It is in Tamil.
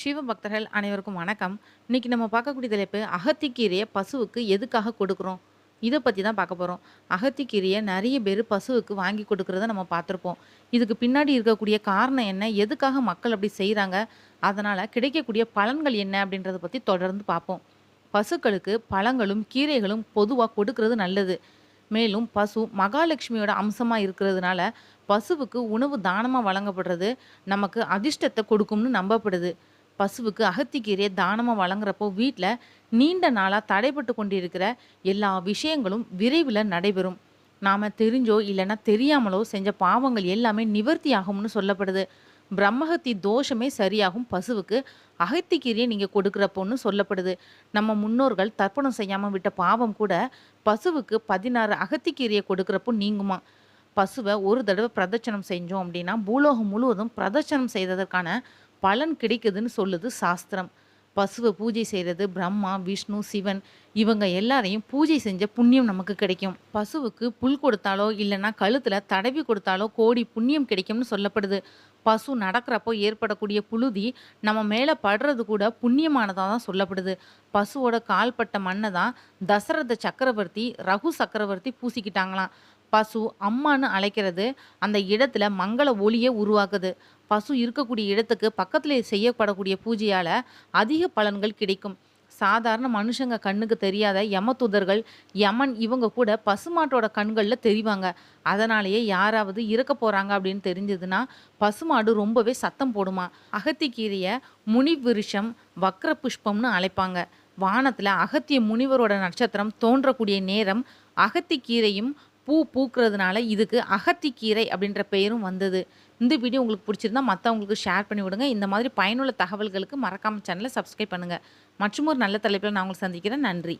சிவபக்தர்கள் அனைவருக்கும் வணக்கம். இன்றைக்கி நம்ம பார்க்கக்கூடிய தலைப்பு அகத்திக்கீரையை பசுவுக்கு எதுக்காக கொடுக்குறோம்? இதை பற்றி தான் பார்க்க போகிறோம் அகத்திக்கீரையை நிறைய பேர் பசுவுக்கு வாங்கி கொடுக்கறத நம்ம பார்த்துருப்போம். இதுக்கு பின்னாடி இருக்கக்கூடிய காரணம் என்ன? எதுக்காக மக்கள் அப்படி செய்கிறாங்க அதனால் கிடைக்கக்கூடிய பலன்கள் என்ன? அப்படின்றத பற்றி தொடர்ந்து பார்ப்போம். பசுக்களுக்கு பழங்களும் கீரைகளும் பொதுவாக கொடுக்கறது நல்லது. மேலும் பசு மகாலட்சுமியோட அம்சமாக இருக்கிறதுனால பசுவுக்கு உணவு தானமாக வழங்கப்படுறது நமக்கு அதிர்ஷ்டத்தை கொடுக்கும்னு நம்பப்படுது. பசுவுக்கு அகத்திக்கீரையை தானமாக வழங்குறப்போ வீட்டில் நீண்ட நாளாக தடைப்பட்டு கொண்டிருக்கிற எல்லா விஷயங்களும் விரைவில் நடைபெறும். நாம் தெரிஞ்சோ இல்லைன்னா தெரியாமலோ செஞ்ச பாவங்கள் எல்லாமே நிவர்த்தி ஆகும்னு சொல்லப்படுது. பிரம்மஹத்தி தோஷமே சரியாகும் பசுவுக்கு அகத்திக்கீரையை நீங்கள் கொடுக்குறப்போன்னு சொல்லப்படுது. நம்ம முன்னோர்கள் தர்ப்பணம் செய்யாமல் விட்ட பாவம் கூட பசுவுக்கு பதினாறு அகத்திக்கீரையை கொடுக்குறப்போ நீங்குமா? பசுவை ஒரு தடவை பிரதட்சணம் செஞ்சோம் அப்படின்னா பூலோகம் முழுவதும் பிரதட்சணம் செய்ததற்கான பலன் கிடைக்குதுன்னு சொல்லுது சாஸ்திரம். பசுவை பூஜை செய்கிறது பிரம்மா விஷ்ணு சிவன் இவங்க எல்லாரையும் பூஜை செஞ்ச புண்ணியம் நமக்கு கிடைக்கும். பசுவுக்கு புல் கொடுத்தாலோ இல்லைன்னா கழுத்தில் தடவி கொடுத்தாலோ கோடி புண்ணியம் கிடைக்கும்னு சொல்லப்படுது. பசு நடக்கிறப்போ ஏற்படக்கூடிய புழுதி நம்ம மேலே படுறது கூட புண்ணியமானதாக தான் சொல்லப்படுது. பசுவோட கால்பட்ட மண்ணை தான் தசரத சக்கரவர்த்தி ரகு சக்கரவர்த்தி பூசிக்கிட்டாங்களாம். பசு அம்மான்னு அழைக்கிறது அந்த இடத்துல மங்கள ஒளியை உருவாக்குது. பசு இருக்கக்கூடிய இடத்துக்கு பக்கத்தில் செய்யப்படக்கூடிய பூஜையால் அதிக பலன்கள் கிடைக்கும். சாதாரண மனுஷங்க கண்ணுக்கு தெரியாத யமதூதர்கள் யமன் இவங்க கூட பசுமாட்டோட கண்களில் தெரிவாங்க. அதனாலேயே யாராவது இறக்க போகிறாங்க அப்படின்னு தெரிஞ்சதுன்னா பசுமாடு ரொம்பவே சத்தம் போடுமா. அகத்திக்கீரையை முனி விருஷம் வக்ர புஷ்பம்னு அழைப்பாங்க. வானத்தில் அகத்திய முனிவரோட நட்சத்திரம் தோன்றக்கூடிய நேரம் அகத்திக்கீரையும் பூ பூக்கிறதுனால இதுக்கு அகத்திக்கீரை அப்படின்ற பெயரும் வந்தது. இந்த வீடியோ உங்களுக்கு பிடிச்சிருந்தா மற்றவங்களுக்கு ஷேர் பண்ணி விடுங்க. இந்த மாதிரி பயனுள்ள தகவல்களுக்கு மறக்காமல் சேனலை சப்ஸ்கிரைப் பண்ணுங்கள் மற்றும் ஒரு நல்ல தலைப்பில் நான் உங்களுக்கு சந்திக்கிறேன். நன்றி.